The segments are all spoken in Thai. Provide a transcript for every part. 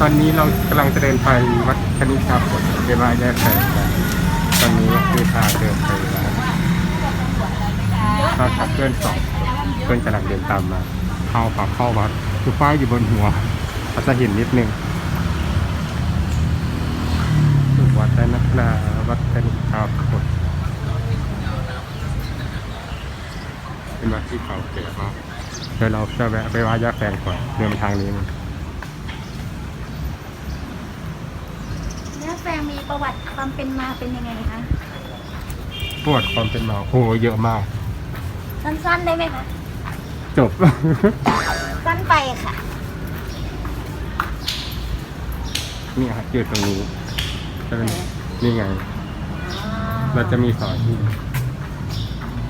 ตอนนี้เรากำลังจะเดินไปวัดคณิชาผลเวลาแยกแสงกันตอนนี้คือทาเดินไปวัดเราขับเพื่อนสองเพื่อนกำลังเดินตามมาเข้าปากเข้าวัดคือป้ายอยู่บนหัวอาจจะเห็นนิดนึงวัดได้นักนาวัดคณิชาผลเป็นวัดที่เก่าแก่มากเดี๋ยวเราจะแวะไปวัดยกแสงก่อนเดินทางนี้มัน เนื้อแฟงมี ประวัติความเป็นมาเป็นยังไงคะปวดความเป็นหมาโหเยอะมาก สั้นๆได้ไหมคะจบ สั้นไปค่ะนี่ฮะอยู่ตรงนี้จะเป็นนี่ไง เราจะมีสอนที่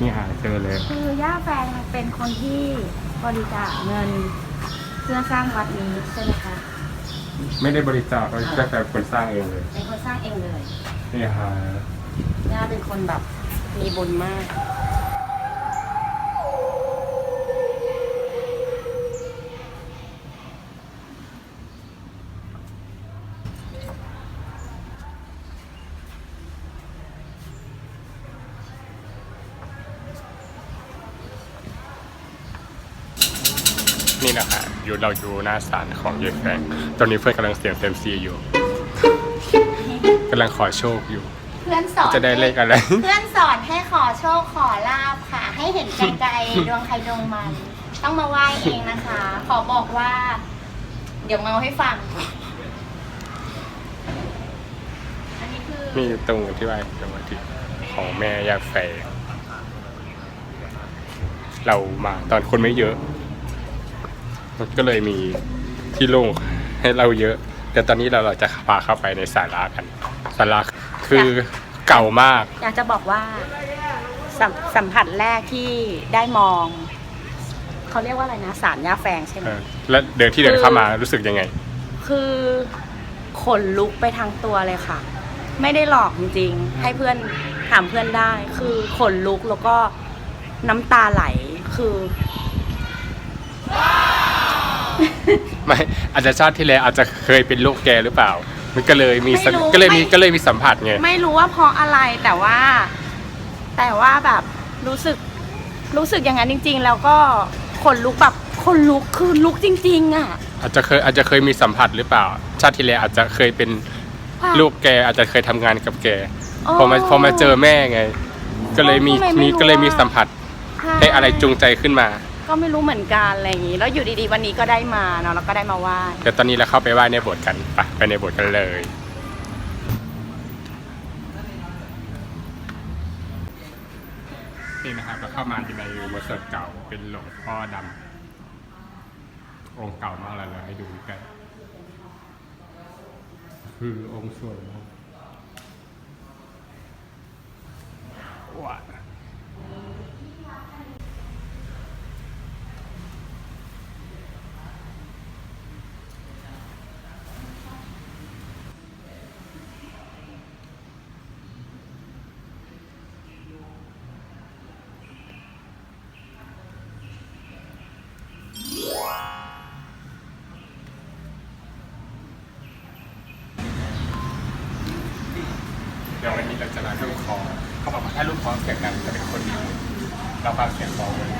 นี่หาเจอเลย คือย่าแฟงเป็นคนที่บริจาคเงินเพื่อสร้างวัดนี้ใช่ไหมคะ ไม่ได้บริจาคเราจะแต่คนสร้างเองเลยเป็นคนสร้างเองเลย นี่ฮะ ย่าเป็นคนแบบมีบุญมาก นี่นะคะอยู่เราอยู่หน้าศาลของเยแฟงตอนนี้เพื่อนกำลังเสียงเต็มซีอยู่กำลังขอโชคอยู่ เพื่อนสอนจะได้เลขอะไร เพื่อนสอนให้ขอโชคขอลาบค่ะ ให้เห็นไกลๆดวงใครดวงมัน ต้องมาไหว้เองนะคะ ขอบอกว่า เดี๋ยวเมาให้ฟัง อันนี้คือนี่ตรงที่ว่าจังหวัดที่ของแม่ยาแฟงเรามาตอนคนไม่เยอะ มันก็เลยมีที่โล่งให้เราเยอะ แต่ตอนนี้เราเราจะพาเข้าไปในศาลากันศาลาคือเก่ามาก อยากจะบอกว่าสมสัมผัสแรกที่ได้มอง เขาเรียกว่าอะไรนะสารย่าแฟงใช่ไหมเออแล้วเดินที่เดินเข้ามารู้สึกยังไง คือขนลุกไปทางตัวเลยค่ะ ไม่ได้หลอกจริงๆ ให้เพื่อนถามเพื่อนได้ คือขนลุกแล้วก็น้ำตาไหลคือ ไม่อาจจะชาติที่แล้วอาจจะเคยเป็นลูกแกหรือเปล่า มันก็เลยมีสัมไม่รู้ก็เลยมีไม่ ก็เลยมีสัมผัสไงไม่รู้ว่าเพราะอะไรแต่ว่า แต่ว่าแบบรู้สึกรู้สึกอย่างนั้นจริง ๆ แล้วก็ขนลุกแบบขนลุกคือลุกจริง ๆอะอาจจะเคยอาจจะเคยมีสัมผัสหรือเปล่า ชาติที่แล้วอาจจะเคยเป็นลูกแกอาจจะเคยทำงานกับแกอ๋อพอมาพอมาเจอแม่ไง ก็เลยมีทำไมไม่มีรู้ก็เลยมีอะ สัมผัสใช่ให้อะไรจูงใจขึ้นมา ก็ไม่รู้เหมือนกันอะไรอย่างนี้ แล้วอยู่ดีๆวันนี้ก็ได้มาเนาะแล้วก็ได้มาไหว้เดี๋ยวตอนนี้เราเข้าไปไหว้ในโบสถ์กันไปไปในโบสถ์กันเลย นี่นะครับเราเข้ามาอยู่ในอุโบสถเก่าเป็นหลวงพ่อดำองค์เก่ามากเลยเราให้ดูกัน คือองค์สวยมากว้า เดี๋ยววันนี้เราจะมาลูกคอเขาบอกว่าถ้าลูกคอเสียงดังจะเป็นคนดีเราฟังเสียงคอเลย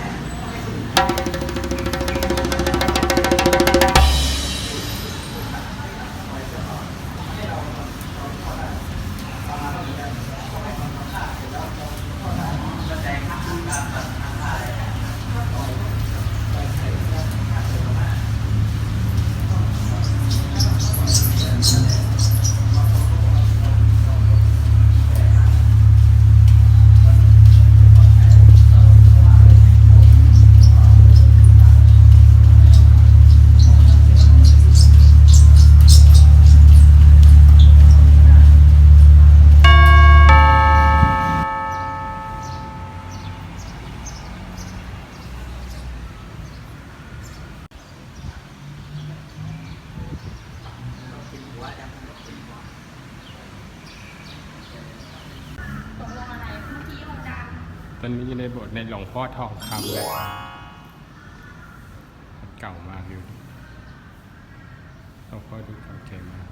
ตอนนี้อยู่ในบทในหลวงพ่อทองคำเลยเก่ามากอยู่หลวงพ่อดูเก่าแก่มาก